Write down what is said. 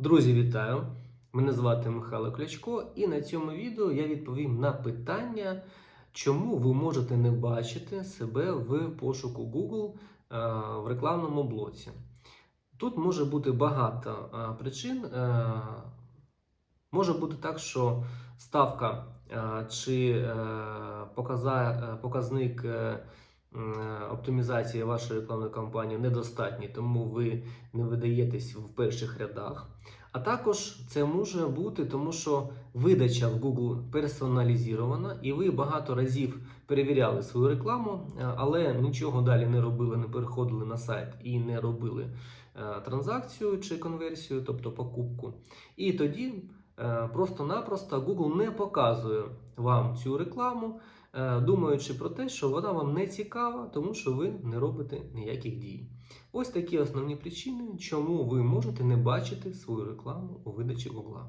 Друзі, вітаю! Мене звати Михайло Клячко, і на цьому відео я відповім на питання, чому ви можете не бачити себе в пошуку Google е, в рекламному блоці. Тут може бути багато е, причин. Е, Може бути так, що ставка чи показник оптимізації вашої рекламної кампанії недостатній, тому ви не видаєтесь в перших рядах. А також це може бути, тому що видача в Google персоналізована, і ви багато разів перевіряли свою рекламу, е, але нічого далі не робили, не переходили на сайт і не робили е, транзакцію чи конверсію, тобто покупку. І тоді е, просто-напросто Google не показує вам цю рекламу, е, думаючи про те, що вона вам не цікава, тому що ви не робите ніяких дій. Ось такі основні причини, чому ви можете не бачити свою рекламу у видачі Google.